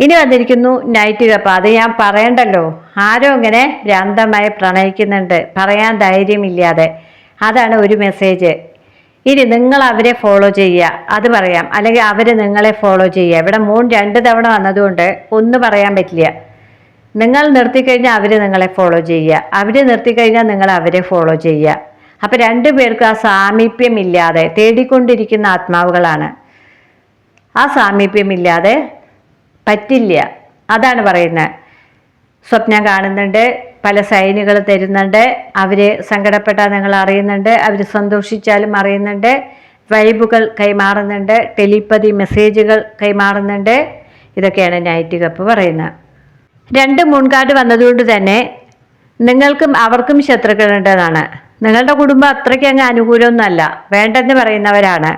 ഇനി വന്നിരിക്കുന്നു നൈറ്റ് കപ്പ് അത് ഞാൻ പറയണ്ടല്ലോ ആരോ ഇങ്ങനെ ഭ്രാന്തമായി പ്രണയിക്കുന്നുണ്ട്. പറയാൻ ധൈര്യമില്ലാതെ. അതാണ് ഒരു മെസ്സേജ് ഇനി നിങ്ങൾ അവരെ ഫോളോ ചെയ്യുക. അത് പറയാം. അല്ലെങ്കിൽ അവർ നിങ്ങളെ ഫോളോ ചെയ്യുക. ഇവിടെ മൂൺ രണ്ട് തവണ വന്നതുകൊണ്ട് ഒന്നും പറയാൻ പറ്റില്ല. നിങ്ങൾ നിർത്തിക്കഴിഞ്ഞാൽ അവർ നിങ്ങളെ ഫോളോ ചെയ്യുക. അവർ നിർത്തിക്കഴിഞ്ഞാൽ നിങ്ങൾ അവരെ ഫോളോ ചെയ്യുക. അപ്പം രണ്ടു പേർക്കും ആ സാമീപ്യമില്ലാതെ തേടിക്കൊണ്ടിരിക്കുന്ന ആത്മാവുകളാണ്. ആ സാമീപ്യമില്ലാതെ പറ്റില്ല. അതാണ് പറയുന്നത്. സ്വപ്നം കാണുന്നുണ്ട് പല സൈനുകൾ തരുന്നുണ്ട് അവർ സങ്കടപ്പെട്ടാൽ നിങ്ങൾ അറിയുന്നുണ്ട് അവർ സന്തോഷിച്ചാലും അറിയുന്നുണ്ട് വൈബുകൾ കൈമാറുന്നുണ്ട് ടെലിപ്പതി മെസ്സേജുകൾ കൈമാറുന്നുണ്ട്. ഇതൊക്കെയാണ് നൈറ്റ് കപ്പ് പറയുന്നത്. രണ്ട് മുൻകാട് വന്നതുകൊണ്ട് തന്നെ നിങ്ങൾക്കും അവർക്കും ശത്രുക്കളുണ്ടെന്നാണ്. നിങ്ങളുടെ കുടുംബം അത്രയ്ക്ക് അങ്ങ് അനുകൂലമൊന്നുമല്ല വേണ്ടെന്ന് പറയുന്നവരാണ്.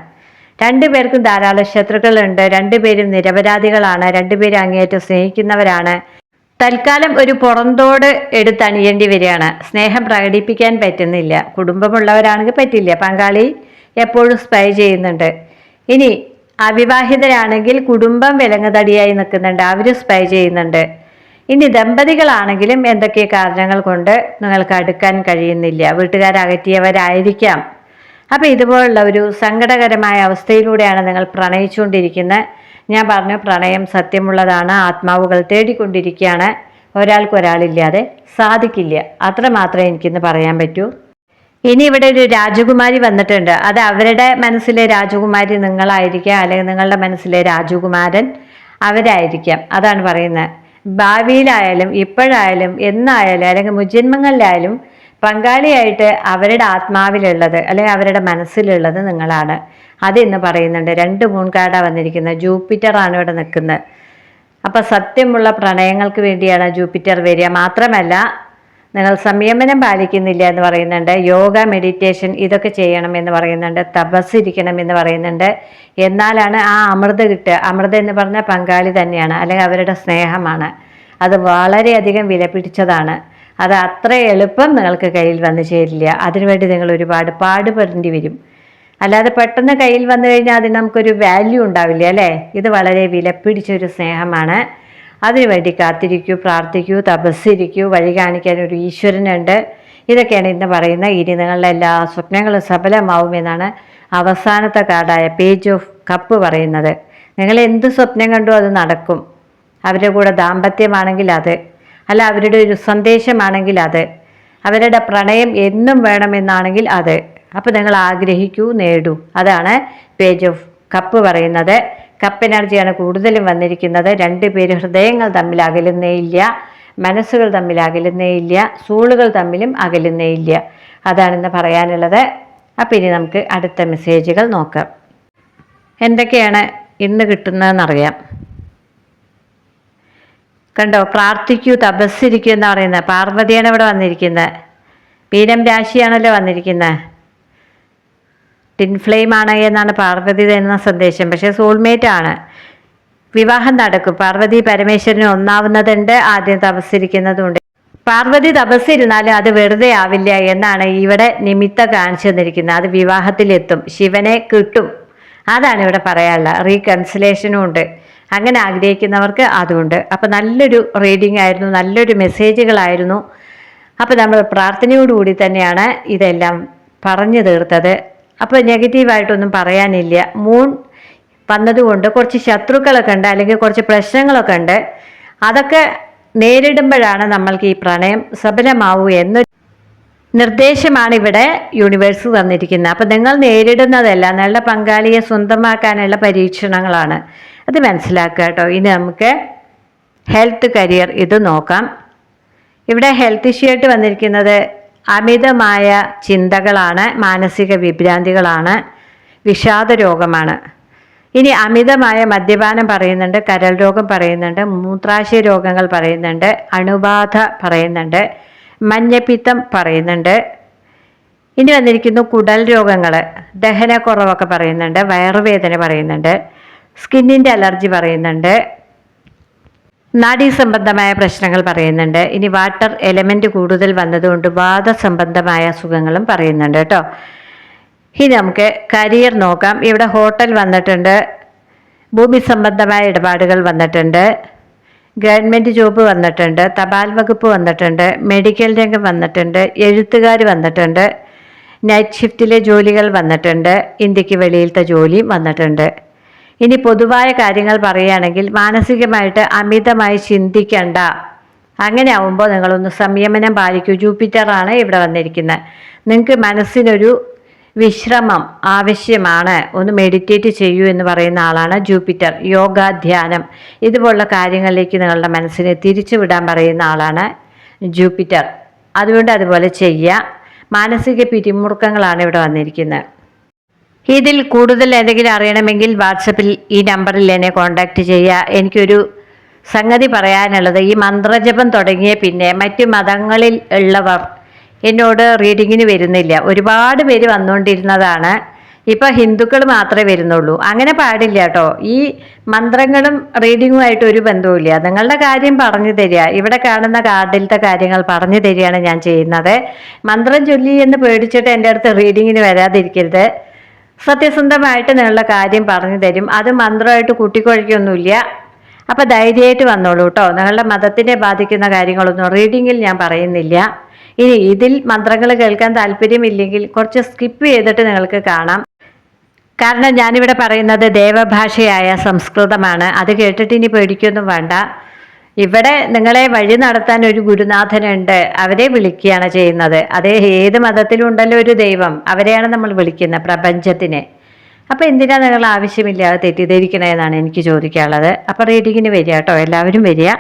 രണ്ടുപേർക്കും ധാരാളം ശത്രുക്കളുണ്ട്. രണ്ടുപേരും നിരപരാധികളാണ്. രണ്ടുപേരും അങ്ങേയറ്റം സ്നേഹിക്കുന്നവരാണ്. തൽക്കാലം ഒരു പുറന്തോട് എടുത്തണിയേണ്ടി വരികയാണ്. സ്നേഹം പ്രകടിപ്പിക്കാൻ പറ്റുന്നില്ല. കുടുംബമുള്ളവരാണെങ്കിൽ പറ്റില്ല. പങ്കാളി എപ്പോഴും സ്പൈ ചെയ്യുന്നുണ്ട്. ഇനി അവിവാഹിതരാണെങ്കിൽ കുടുംബം വിലങ്ങുതടിയായി നിൽക്കുന്നുണ്ട്. അവർ സ്പൈ ചെയ്യുന്നുണ്ട്. ഇനി ദമ്പതികളാണെങ്കിലും എന്തൊക്കെ കാരണങ്ങൾ കൊണ്ട് നിങ്ങൾക്ക് അടുക്കാൻ കഴിയുന്നില്ല? വീട്ടുകാരകറ്റിയവരായിരിക്കാം. അപ്പോൾ ഇതുപോലുള്ള ഒരു സങ്കടകരമായ അവസ്ഥയിലൂടെയാണ് നിങ്ങൾ പ്രണയിച്ചുകൊണ്ടിരിക്കുന്നത്. ഞാൻ പറഞ്ഞു പ്രണയം സത്യമുള്ളതാണ് ആത്മാവുകൾ തേടിക്കൊണ്ടിരിക്കുകയാണ്. ഒരാൾക്കൊരാളില്ലാതെ സാധിക്കില്ല. അത്ര മാത്രമേ എനിക്കിന്ന് പറയാൻ പറ്റൂ. ഇനി ഇവിടെ ഒരു രാജകുമാരി വന്നിട്ടുണ്ട്. അത് അവരുടെ മനസ്സിലെ രാജകുമാരി നിങ്ങളായിരിക്കാം അല്ലെങ്കിൽ നിങ്ങളുടെ മനസ്സിലെ രാജകുമാരൻ അവരായിരിക്കാം. അതാണ് പറയുന്നത്. ഭാവിയിലായാലും ഇപ്പോഴായാലും എന്നായാലും അല്ലെങ്കിൽ മുജന്മങ്ങളിലായാലും പങ്കാളിയായിട്ട് അവരുടെ ആത്മാവിലുള്ളത് അല്ലെങ്കിൽ അവരുടെ മനസ്സിലുള്ളത് നിങ്ങളാണ്. അതെന്ന് പറയുന്നുണ്ട്. രണ്ട് മൂൺകാട വന്നിരിക്കുന്നത്. ജൂപ്പിറ്റർ ആണ് ഇവിടെ നിൽക്കുന്നത്. അപ്പം സത്യമുള്ള പ്രണയങ്ങൾക്ക് വേണ്ടിയാണ് ജൂപ്പിറ്റർ വരിക. മാത്രമല്ല നിങ്ങൾ സംയമനം പാലിക്കുന്നില്ല എന്ന് പറയുന്നുണ്ട്. യോഗ മെഡിറ്റേഷൻ ഇതൊക്കെ ചെയ്യണം എന്ന് പറയുന്നുണ്ട്. തപസ്സിരിക്കണം എന്ന് പറയുന്നുണ്ട്. എന്നാലാണ് ആ അമൃത കിട്ടുക. അമൃത എന്ന് പറഞ്ഞാൽ പങ്കാളി തന്നെയാണ്. അല്ലെങ്കിൽ അവരുടെ സ്നേഹമാണ്. അത് വളരെയധികം വിലപിടിച്ചതാണ്. അത് അത്ര എളുപ്പം നിങ്ങൾക്ക് കയ്യിൽ വന്നു ചേരില്ല. അതിനുവേണ്ടി നിങ്ങൾ ഒരുപാട് പാടുപെടേണ്ടി വരും. അല്ലാതെ പെട്ടെന്ന് കയ്യിൽ വന്നു കഴിഞ്ഞാൽ അതിന് നമുക്കൊരു വാല്യൂ ഉണ്ടാവില്ല അല്ലേ? ഇത് വളരെ വിലപ്പിടിച്ചൊരു സ്നേഹമാണ്. അതിനുവേണ്ടി കാത്തിരിക്കൂ പ്രാർത്ഥിക്കൂ തപസ്സിരിക്കൂ വഴി കാണിക്കാൻ ഒരു ഈശ്വരനുണ്ട്. ഇതൊക്കെയാണ് ഇന്ന് പറയുന്ന. ഇനി നിങ്ങളുടെ എല്ലാ സ്വപ്നങ്ങളും സഫലമാവുമെന്നാണ് അവസാനത്തെ കാർഡായ പേജ് ഓഫ് കപ്പ് പറയുന്നത്. നിങ്ങൾ എന്ത് സ്വപ്നം കണ്ടു അത് നടക്കും. അവരുടെ കൂടെ ദാമ്പത്യമാണെങ്കിൽ അത് അല്ല അവരുടെ ഒരു സന്ദേശമാണെങ്കിൽ അത്. അവരുടെ പ്രണയം എന്നും വേണമെന്നാണെങ്കിൽ അത്. അപ്പോൾ നിങ്ങൾ ആഗ്രഹിക്കൂ നേടൂ. അതാണ് പേജ് ഓഫ് കപ്പ് പറയുന്നത്. കപ്പ് എനർജിയാണ് കൂടുതലും വന്നിരിക്കുന്നത്. രണ്ട് പേര് ഹൃദയങ്ങൾ തമ്മിൽ അകലുന്നേയില്ല മനസ്സുകൾ തമ്മിൽ അകലുന്നേയില്ല സൂളുകൾ തമ്മിലും അകലുന്നേയില്ല അതാണെന്ന് പറയാനുള്ളത്. അപ്പോൾ ഇനി നമുക്ക് അടുത്ത മെസ്സേജുകൾ നോക്കാം. എന്തൊക്കെയാണ് ഇന്ന് കിട്ടുന്നതെന്നറിയാം. കണ്ടോ പ്രാർത്ഥിക്കൂ തപസ്സിരിക്കൂ എന്ന് പറയുന്നത് പാർവതിയാണ് ഇവിടെ വന്നിരിക്കുന്നത് പീനം രാശിയാണല്ലോ വന്നിരിക്കുന്നത് ടിൻ ഫ്ലെയിം ആണ് എന്നാണ് പാർവതി തരുന്ന സന്ദേശം. പക്ഷേ സോൾമേറ്റ് ആണ്. വിവാഹം നടക്കും. പാർവതി പരമേശ്വരന് ഒന്നാവുന്നതുണ്ട് ആദ്യം തപസ്സിരിക്കുന്നതുണ്ട്. പാർവതി തപസ്സിരുന്നാലും അത് വെറുതെ ആവില്ല എന്നാണ് ഇവിടെ നിമിത്ത കാണിച്ചു തന്നിരിക്കുന്നത് അത് വിവാഹത്തിലെത്തും. ശിവനെ കിട്ടും. അതാണ് ഇവിടെ പറയാനുള്ള റീകൺസിലേഷനും ഉണ്ട്. അങ്ങനെ ആഗ്രഹിക്കുന്നവർക്ക് അതുണ്ട്. അപ്പം നല്ലൊരു റീഡിംഗ് ആയിരുന്നു നല്ലൊരു മെസ്സേജുകളായിരുന്നു അപ്പോൾ നമ്മൾ പ്രാർത്ഥനയോടുകൂടി തന്നെയാണ് ഇതെല്ലാം പറഞ്ഞു തീർത്തത്. അപ്പോൾ നെഗറ്റീവായിട്ടൊന്നും പറയാനില്ല. മൂൺ വന്നതുകൊണ്ട് കുറച്ച് ശത്രുക്കളൊക്കെ ഉണ്ട് അല്ലെങ്കിൽ കുറച്ച് പ്രശ്നങ്ങളൊക്കെ ഉണ്ട്. അതൊക്കെ നേരിടുമ്പോഴാണ് നമ്മൾക്ക് ഈ പ്രണയം സഫലമാവൂ എന്നൊരു നിർദ്ദേശമാണ് ഇവിടെ യൂണിവേഴ്സ് തന്നിരിക്കുന്നത്. അപ്പം നിങ്ങൾ നേരിടുന്നതല്ല നല്ല പങ്കാളിയെ സ്വന്തമാക്കാനുള്ള പരീക്ഷണങ്ങളാണ്. അത് മനസ്സിലാക്കുക കേട്ടോ. ഇനി നമുക്ക് ഹെൽത്ത് കരിയർ ഇത് നോക്കാം. ഇവിടെ ഹെൽത്ത് ഇഷ്യൂ ആയിട്ട് വന്നിരിക്കുന്നത് അമിതമായ ചിന്തകളാണ് മാനസിക വിഭ്രാന്തികളാണ് വിഷാദ രോഗമാണ്. ഇനി അമിതമായ മദ്യപാനം പറയുന്നുണ്ട് കരൾ രോഗം പറയുന്നുണ്ട് മൂത്രാശയ രോഗങ്ങൾ പറയുന്നുണ്ട് അണുബാധ പറയുന്നുണ്ട് മഞ്ഞപ്പിത്തം പറയുന്നുണ്ട്. ഇനി വന്നിരിക്കുന്നു കുടൽ രോഗങ്ങൾ ദഹനക്കുറവൊക്കെ പറയുന്നുണ്ട് വയറുവേദന പറയുന്നുണ്ട്. സ്കിന്നിന്റെ അലർജി പറയുന്നുണ്ട്. നാഡീ സംബന്ധമായ പ്രശ്നങ്ങൾ പറയുന്നുണ്ട്. ഇനി വാട്ടർ എലമെന്റ് കൂടുതൽ വന്നതുകൊണ്ട് വാദ സംബന്ധമായ അസുഖങ്ങളും പറയുന്നുണ്ട് കേട്ടോ. ഇനി നമുക്ക് കരിയർ നോക്കാം. ഇവിടെ ഹോട്ടൽ വന്നിട്ടുണ്ട്. ഭൂമി സംബന്ധമായ ഇടപാടുകൾ വന്നിട്ടുണ്ട്. ഗവൺമെന്റ് ജോബ് വന്നിട്ടുണ്ട്. തപാൽ വകുപ്പ് വന്നിട്ടുണ്ട്. മെഡിക്കൽ രംഗം വന്നിട്ടുണ്ട്. എഴുത്തുകാർ വന്നിട്ടുണ്ട്. നൈറ്റ് ഷിഫ്റ്റിലെ ജോലികൾ വന്നിട്ടുണ്ട്. ഇന്ത്യയ്ക്ക് വെളിയിലത്തെ ജോലിയും വന്നിട്ടുണ്ട്. ഇനി പൊതുവായ കാര്യങ്ങൾ പറയുകയാണെങ്കിൽ മാനസികമായിട്ട് അമിതമായി ചിന്തിക്കണ്ട. അങ്ങനെ ആവുമ്പോൾ നിങ്ങളൊന്ന് സംയമനം പാലിക്കൂ. ജൂപ്പിറ്ററാണ് ഇവിടെ വന്നിരിക്കുന്നത്. നിങ്ങൾക്ക് മനസ്സിനൊരു വിശ്രമം ആവശ്യമാണ്. ഒന്ന് മെഡിറ്റേറ്റ് ചെയ്യൂ എന്ന് പറയുന്ന ആളാണ് ജൂപ്പിറ്റർ. യോഗ ധ്യാനം ഇതുപോലുള്ള കാര്യങ്ങളിലേക്ക് നിങ്ങളുടെ മനസ്സിനെ തിരിച്ചു വിടാൻ പറയുന്ന ആളാണ് ജൂപ്പിറ്റർ. അതുകൊണ്ട് അതുപോലെ ചെയ്യുക. മാനസിക പിരിമുറുക്കങ്ങളാണ് ഇവിടെ വന്നിരിക്കുന്നത്. ഇതിൽ കൂടുതൽ എന്തെങ്കിലും അറിയണമെങ്കിൽ വാട്സപ്പിൽ ഈ നമ്പറിൽ എന്നെ കോൺടാക്റ്റ് ചെയ്യുക. എനിക്കൊരു സംഗതി പറയാനുള്ളത് ഈ മന്ത്രജപം തുടങ്ങിയ പിന്നെ മറ്റു മതങ്ങളിൽ ഉള്ളവർ എന്നോട് റീഡിങ്ങിന് വരുന്നില്ല. ഒരുപാട് പേര് വന്നുകൊണ്ടിരുന്നതാണ്. ഇപ്പോൾ ഹിന്ദുക്കൾ മാത്രമേ വരുന്നുള്ളൂ. അങ്ങനെ പാടില്ല കേട്ടോ. ഈ മന്ത്രങ്ങളും റീഡിങ്ങുമായിട്ട് ഒരു ബന്ധവുമില്ല. നിങ്ങളുടെ കാര്യം പറഞ്ഞു തരിക. ഇവിടെ കാണുന്ന കാർഡിലത്തെ കാര്യങ്ങൾ പറഞ്ഞു തരികയാണ് ഞാൻ ചെയ്യുന്നത്. മന്ത്രം ചൊല്ലി എന്ന് പേടിച്ചിട്ട് എന്റെ അടുത്ത് റീഡിങ്ങിന് വരാതിരിക്കരുത്. സത്യസന്ധമായിട്ട് നിങ്ങളുടെ കാര്യം പറഞ്ഞു തരും. അത് മന്ത്രമായിട്ട് കൂട്ടിക്കുഴയ്ക്കൊന്നുമില്ല അപ്പൊ ധൈര്യമായിട്ട് വന്നോളൂ കേട്ടോ. നിങ്ങളുടെ മതത്തിനെ ബാധിക്കുന്ന കാര്യങ്ങളൊന്നും റീഡിങ്ങിൽ ഞാൻ പറയുന്നില്ല. ഇനി ഇതിൽ മന്ത്രങ്ങൾ കേൾക്കാൻ താല്പര്യമില്ലെങ്കിൽ കുറച്ച് സ്കിപ്പ് ചെയ്തിട്ട് നിങ്ങൾക്ക് കാണാം. കാരണം ഞാനിവിടെ പറയുന്നത് ദേവഭാഷയായ സംസ്കൃതമാണ്. അത് കേട്ടിട്ട് ഇനി പേടിക്കൊന്നും വേണ്ട. ഇവിടെ നിങ്ങളെ വഴി നടത്താൻ ഒരു ഗുരുനാഥനുണ്ട്. അവരെ വിളിക്കുകയാണ് ചെയ്യുന്നത്. അതേ ഏത് മതത്തിലും ഉണ്ടല്ലോ ഒരു ദൈവം. അവരെയാണ് നമ്മൾ വിളിക്കുന്നത് പ്രപഞ്ചത്തിനെ. അപ്പോൾ എന്തിനാ നിങ്ങൾ ആവശ്യമില്ലാതെ തെറ്റിദ്ധരിക്കണമെന്നാണ് എനിക്ക് ചോദിക്കാനുള്ളത്. അപ്പോൾ റീഡിങ്ങിന് വരിക കേട്ടോ. എല്ലാവരും വരിക.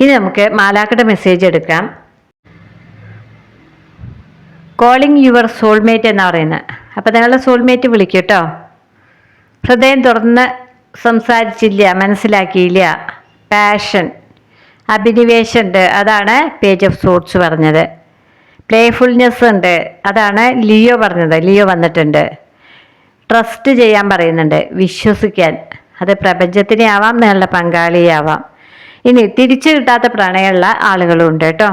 ഇനി നമുക്ക് മാലാക്കയുടെ മെസ്സേജ് എടുക്കാം. കോളിംഗ് യുവർ സോൾമേറ്റ് എന്ന് പറയുന്നത്. അപ്പോൾ നിങ്ങളുടെ സോൾമേറ്റ് വിളിക്കൂട്ടോ കേട്ടോ. ഹൃദയം തുറന്ന് സംസാരിച്ചില്ല മനസ്സിലാക്കിയില്ല. പാഷൻ അഭിനിവേശം ഉണ്ട് അതാണ് പേജ് ഓഫ് സോട്സ് പറഞ്ഞത്. പ്ലേഫുൾനെസ് ഉണ്ട്. അതാണ് ലിയോ പറഞ്ഞത്. ലിയോ വന്നിട്ടുണ്ട്. ട്രസ്റ്റ് ചെയ്യാൻ പറയുന്നുണ്ട്. വിശ്വസിക്കാൻ. അത് പ്രപഞ്ചത്തിനെ ആവാം നല്ല പങ്കാളിയാവാം. ഇനി തിരിച്ചു കിട്ടാത്ത പ്രണയമുള്ള ആളുകളും ഉണ്ട് കേട്ടോ.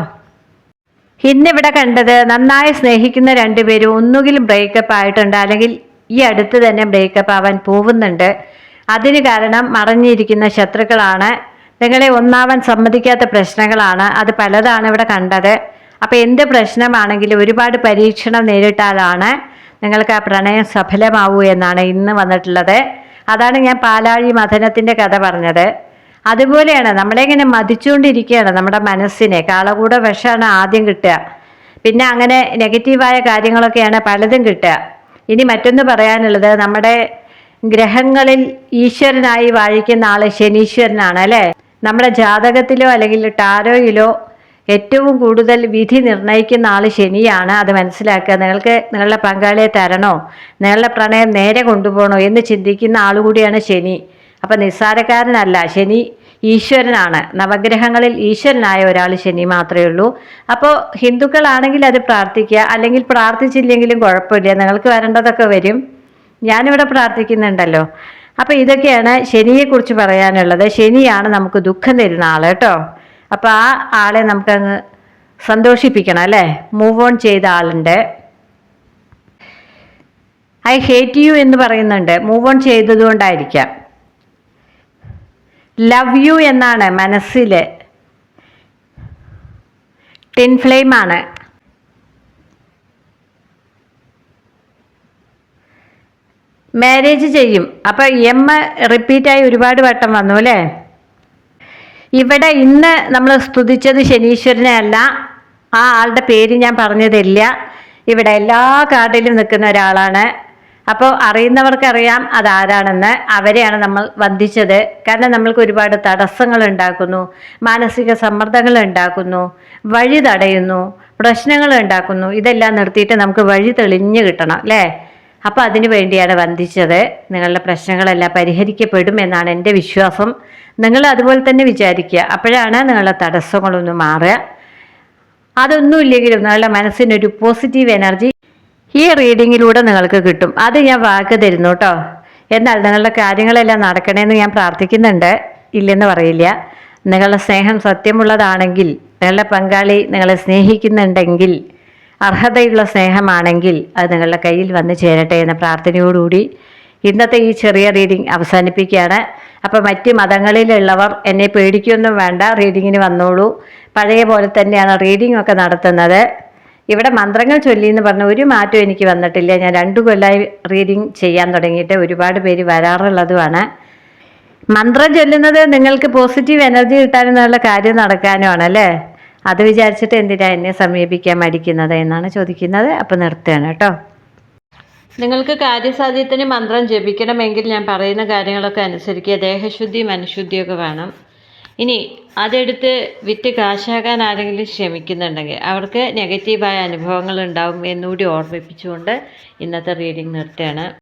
ഇന്നിവിടെ കണ്ടത് നന്നായി സ്നേഹിക്കുന്ന രണ്ടുപേരും ഒന്നുകിൽ ബ്രേക്കപ്പ് ആയിട്ടുണ്ട് അല്ലെങ്കിൽ ഈ അടുത്ത് തന്നെ ബ്രേക്കപ്പ് ആവാൻ പോകുന്നുണ്ട് അതിന് കാരണം മറഞ്ഞിരിക്കുന്ന ശത്രുക്കളാണ് നിങ്ങളെ ഒന്നാവാൻ സമ്മതിക്കാത്ത പ്രശ്നങ്ങളാണ്. അത് പലതാണ് ഇവിടെ കണ്ടത്. അപ്പം എന്ത് പ്രശ്നമാണെങ്കിലും ഒരുപാട് പരീക്ഷണം നേരിട്ടാലാണ് നിങ്ങൾക്ക് ആ പ്രണയം സഫലമാവൂ എന്നാണ് ഇന്ന് വന്നിട്ടുള്ളത്. അതാണ് ഞാൻ പാലാഴി മഥനത്തിന്റെ കഥ പറഞ്ഞത്. അതുപോലെയാണ് നമ്മളിങ്ങനെ മതിച്ചുകൊണ്ടിരിക്കുകയാണ് നമ്മുടെ മനസ്സിനെ. കാളകൂട വിഷമാണ് ആദ്യം കിട്ടുക. പിന്നെ അങ്ങനെ നെഗറ്റീവായ കാര്യങ്ങളൊക്കെയാണ് പലതും കിട്ടുക. ഇനി മറ്റൊന്ന് പറയാനുള്ളത് നമ്മുടെ ഗ്രഹങ്ങളിൽ ഈശ്വരനായി വാഴിക്കുന്ന ആൾ ശനീശ്വരനാണ് അല്ലേ? നമ്മുടെ ജാതകത്തിലോ അല്ലെങ്കിൽ ടാരോയിലോ ഏറ്റവും കൂടുതൽ വിധി നിർണയിക്കുന്ന ആൾ ശനിയാണ്. അത് മനസ്സിലാക്കുക. നിങ്ങൾക്ക് നിങ്ങളുടെ പങ്കാളിയെ തരണോ? നിങ്ങളുടെ പ്രണയം നേരെ കൊണ്ടുപോകണോ എന്ന് ചിന്തിക്കുന്ന ആളുകൂടിയാണ് ശനി. അപ്പം നിസ്സാരക്കാരനല്ല. ശനി ഈശ്വരനാണ്. നവഗ്രഹങ്ങളിൽ ഈശ്വരനായ ഒരാൾ ശനി മാത്രമേ ഉള്ളൂ. അപ്പോൾ ഹിന്ദുക്കളാണെങ്കിൽ അത് പ്രാർത്ഥിക്കുക. അല്ലെങ്കിൽ പ്രാർത്ഥിച്ചില്ലെങ്കിലും കുഴപ്പമില്ല. നിങ്ങൾക്ക് വരേണ്ടതൊക്കെ വരും. ഞാനിവിടെ പ്രാർത്ഥിക്കുന്നുണ്ടല്ലോ. അപ്പോൾ ഇതൊക്കെയാണ് ശനിയെക്കുറിച്ച് പറയാനുള്ളത്. ശനിയാണ് നമുക്ക് ദുഃഖം തരുന്ന ആൾ കേട്ടോ. അപ്പോൾ ആ ആളെ നമുക്കങ്ങ് സന്തോഷിപ്പിക്കണം അല്ലേ? മൂവ് ഓൺ ചെയ്ത ആളുണ്ട്. ഐ ഹേറ്റ് യു എന്ന് പറയുന്നുണ്ട്. മൂവ് ഓൺ ചെയ്തതുകൊണ്ടായിരിക്കാം ലവ് യു എന്നാണ് മനസ്സിൽ ടിൻ ഫ്ലെയിം മാരേജ് ചെയ്യും. അപ്പോൾ എം റിപ്പീറ്റായി ഒരുപാട് വട്ടം വന്നു അല്ലേ? ഇവിടെ ഇന്ന് നമ്മൾ സ്തുതിച്ചത് ശനീശ്വരനെ അല്ല ആ ആളുടെ പേര് ഞാൻ പറഞ്ഞതില്ല. ഇവിടെ എല്ലാ കാർഡിലും നിൽക്കുന്ന ഒരാളാണ്. അപ്പോൾ അറിയുന്നവർക്കറിയാം അതാരാണെന്ന്. അവരെയാണ് നമ്മൾ വന്ദിച്ചത്. കാരണം നമ്മൾക്ക് ഒരുപാട് തടസ്സങ്ങൾ ഉണ്ടാക്കുന്നു മാനസിക സമ്മർദ്ദങ്ങൾ ഉണ്ടാക്കുന്നു വഴി തടയുന്നു. പ്രശ്നങ്ങൾ ഉണ്ടാക്കുന്നു ഇതെല്ലാം നിർത്തിയിട്ട് നമുക്ക് വഴി തെളിഞ്ഞു കിട്ടണം അല്ലേ? അപ്പോൾ അതിനു വേണ്ടിയാണ് വന്ദിച്ചത്. നിങ്ങളുടെ പ്രശ്നങ്ങളെല്ലാം പരിഹരിക്കപ്പെടും എന്നാണ് എന്റെ വിശ്വാസം. നിങ്ങൾ അതുപോലെ തന്നെ വിചാരിക്കുക. അപ്പോഴാണ് നിങ്ങളുടെ തടസ്സങ്ങളൊന്ന് മാറുക. അതൊന്നും ഇല്ലെങ്കിലും നിങ്ങളുടെ മനസ്സിനൊരു പോസിറ്റീവ് എനർജി ഈ റീഡിങ്ങിലൂടെ നിങ്ങൾക്ക് കിട്ടും. അത് ഞാൻ വാക്ക് തരുന്നു കേട്ടോ എന്നാൽ നിങ്ങളുടെ കാര്യങ്ങളെല്ലാം നടക്കണമെന്ന് ഞാൻ പ്രാർത്ഥിക്കുന്നുണ്ട്. ഇല്ലെന്ന് പറയില്ല. നിങ്ങളുടെ സ്നേഹം സത്യമുള്ളതാണെങ്കിൽ നിങ്ങളുടെ പങ്കാളി നിങ്ങളെ സ്നേഹിക്കുന്നുണ്ടെങ്കിൽ അർഹതയുള്ള സ്നേഹമാണെങ്കിൽ അത് നിങ്ങളുടെ കയ്യിൽ വന്ന് ചേരട്ടെ എന്ന പ്രാർത്ഥനയോടുകൂടി ഇന്നത്തെ ഈ ചെറിയ റീഡിംഗ് അവസാനിപ്പിക്കുകയാണ്. അപ്പോൾ മറ്റ് മതങ്ങളിലുള്ളവർ എന്നെ പേടിക്കൊന്നും വേണ്ട റീഡിങ്ങിന് വന്നോളൂ. പഴയ പോലെ തന്നെയാണ് റീഡിംഗ് ഒക്കെ നടത്തുന്നത്. ഇവിടെ മന്ത്രങ്ങൾ ചൊല്ലി എന്ന് പറഞ്ഞ ഒരു മാറ്റവും എനിക്ക് വന്നിട്ടില്ല. ഞാൻ രണ്ടു കൊല്ലമായി റീഡിംഗ് ചെയ്യാൻ തുടങ്ങിയിട്ട് ഒരുപാട് പേര് വരാറുള്ളതുമാണ്. മന്ത്രം ചൊല്ലുന്നത് നിങ്ങൾക്ക് പോസിറ്റീവ് എനർജി കിട്ടാനെന്നുള്ള കാര്യം നടക്കാനുമാണ് അല്ലേ അത് വിചാരിച്ചിട്ട് എന്തിനാ എന്നെ സമീപിക്കാൻ മടിക്കുന്നത് എന്നാണ് ചോദിക്കുന്നത്. അപ്പോൾ നിർത്തുകയാണ് കേട്ടോ. നിങ്ങൾക്ക് കാര്യസാധ്യത്തിന് മന്ത്രം ജപിക്കണമെങ്കിൽ ഞാൻ പറയുന്ന കാര്യങ്ങളൊക്കെ അനുസരിക്കുക ദേഹശുദ്ധി മനഃശുദ്ധിയൊക്കെ വേണം. ഇനി അതെടുത്ത് വിറ്റ് കാശാക്കാൻ ആരെങ്കിലും ശ്രമിക്കുന്നുണ്ടെങ്കിൽ അവർക്ക് നെഗറ്റീവായ അനുഭവങ്ങൾ ഉണ്ടാവും എന്നുകൂടി ഓർമ്മിപ്പിച്ചുകൊണ്ട് ഇന്നത്തെ റീഡിംഗ് നിർത്തുകയാണ്.